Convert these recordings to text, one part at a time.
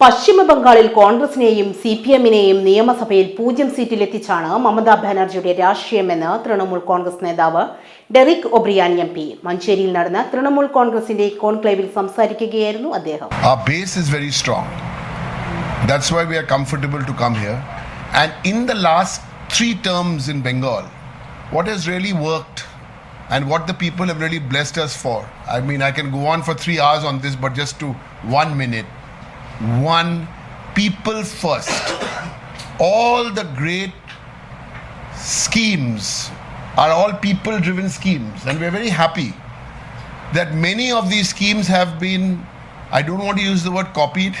പശ്ചിമ ബംഗാളിൽ കോൺഗ്രസിനെയും C P എമ്മിനെയും നിയമസഭയിൽ പൂജ്യം സീറ്റിലെത്തിച്ചാണ് മമതാ ബാനർജിയുടെ രാഷ്ട്രീയമെന്ന് തൃണമൂൽ കോൺഗ്രസ് നേതാവ് ഡെറിക് ഒബ്രിയാൻ എം പി മഞ്ചേരിയിൽ നടന്ന തൃണമൂൽ കോൺഗ്രസിന്റെ കോൺക്ലേവിൽ സംസാരിക്കുകയായിരുന്നു അദ്ദേഹം Our base is very strong. That's why we are comfortable to come here. And in the last three terms in Bengal, what has really worked and what the people have really blessed us for. I mean, I can go on for three hours on this, but just to one minute. One, people first. All the great schemes are all people driven schemes, and we're very happy that many of these schemes have been, I don't want to use the word copied,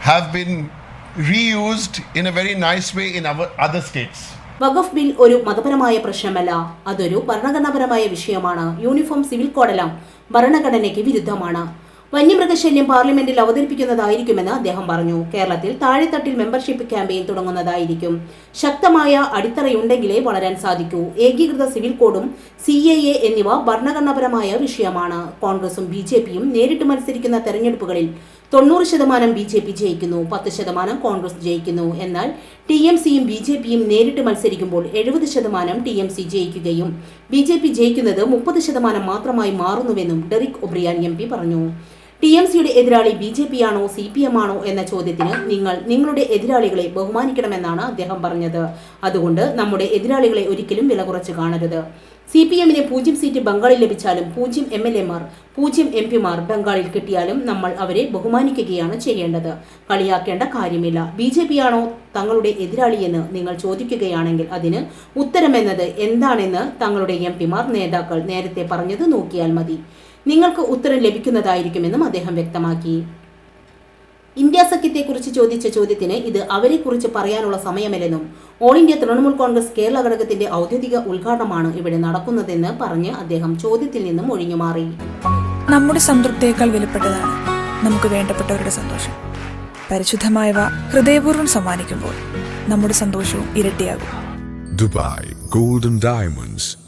have been reused in a very nice way in our other states. Waqf bill ഒരു മതപരമായ പ്രശ്നമല്ല അതൊരു ഭരണഘടനാപരമായ വിഷയമാണ് uniform civil കോഡെല്ലാം ഭരണഘടനയ്ക്ക് വിരുദ്ധമാണ് വന്യമൃഗശല്യം പാർലമെന്റിൽ അവതരിപ്പിക്കുന്നതായിരിക്കുമെന്ന് അദ്ദേഹം പറഞ്ഞു. കേരളത്തിൽ താഴെത്തട്ടിൽ മെമ്പർഷിപ്പ് ക്യാമ്പയിൻ തുടങ്ങുന്നതായിരിക്കും. ശക്തമായ അടിത്തറയുണ്ടെങ്കിലേ വളരാൻ സാധിക്കൂ. ഏകീകൃത സിവിൽ കോഡും സി എ എ എന്നിവ ഭരണഘടനാപരമായ വിഷയമാണ്. കോൺഗ്രസും ബി ജെ പിയും നേരിട്ട് മത്സരിക്കുന്ന തെരഞ്ഞെടുപ്പുകളിൽ തൊണ്ണൂറ് ശതമാനം ബി ജെ പി ജയിക്കുന്നു പത്ത് ശതമാനം കോൺഗ്രസ് ജയിക്കുന്നു. എന്നാൽ ടി എം സിയും ബി ജെ പിയും നേരിട്ട് മത്സരിക്കുമ്പോൾ എഴുപത് ശതമാനം ടി എം സി ജയിക്കുകയും ബി ജെ പി ജയിക്കുന്നത് മുപ്പത് ശതമാനം മാത്രമായി മാറുന്നുവെന്നും ഡെറിക് ഒബ്രിയാൻ എം പി പറഞ്ഞു. ടി എം സിയുടെ എതിരാളി ബി ജെ പി ആണോ സി പി എം ആണോ എന്ന ചോദ്യത്തിന് നിങ്ങൾ നിങ്ങളുടെ എതിരാളികളെ ബഹുമാനിക്കണമെന്നാണ് അദ്ദേഹം പറഞ്ഞത്. അതുകൊണ്ട് നമ്മുടെ എതിരാളികളെ ഒരിക്കലും വില കുറച്ച് കാണരുത്. സി പി എമ്മിന് പൂജ്യം സീറ്റ് ബംഗാളിൽ ലഭിച്ചാലും പൂജ്യം എം എൽ എമാർ പൂജ്യം എം പിമാർ ബംഗാളിൽ കിട്ടിയാലും നമ്മൾ അവരെ ബഹുമാനിക്കുകയാണ് ചെയ്യേണ്ടത്. കളിയാക്കേണ്ട കാര്യമില്ല. ബി ജെ പി ആണോ തങ്ങളുടെ എതിരാളിയെന്ന് നിങ്ങൾ ചോദിക്കുകയാണെങ്കിൽ അതിന് ഉത്തരമെന്നത് എന്താണെന്ന് തങ്ങളുടെ എം പിമാർ നേതാക്കൾ നേരത്തെ പറഞ്ഞത് നോക്കിയാൽ മതി. നിങ്ങൾക്ക് ഉത്തരം ലഭിക്കുന്നതായിരിക്കുമെന്നും അദ്ദേഹം വ്യക്തമാക്കി. ഇന്ത്യ സഖ്യത്തെക്കുറിച്ച് ചോദിച്ച ചോദ്യത്തിന് ഇത് അവരെക്കുറിച്ച് പറയാനുള്ള സമയമല്ലെന്നും ഓൾ ഇന്ത്യ തൃണമൂൽ കോൺഗ്രസ് കേരള ഘടകത്തിന്റെ ഔദ്യോഗിക ഉദ്ഘാടനമാണ് ഇവിടെ നടക്കുന്നതെന്ന് പറഞ്ഞ് അദ്ദേഹം ചോദ്യത്തിൽ നിന്നും ഒഴിഞ്ഞുമാറി. നമ്മുടെ സംതൃപ്തിയേക്കാൾ വിലപ്പെട്ടതാണ് നമുക്ക് വേണ്ടപ്പെട്ടവരുടെ സന്തോഷം. പരിശുദ്ധമായവ ഹൃദയപൂർവം സമ്മാനിക്കുമ്പോൾ നമ്മുടെ സന്തോഷവും ഇരട്ടിയാകും. Dubai golden Diamonds,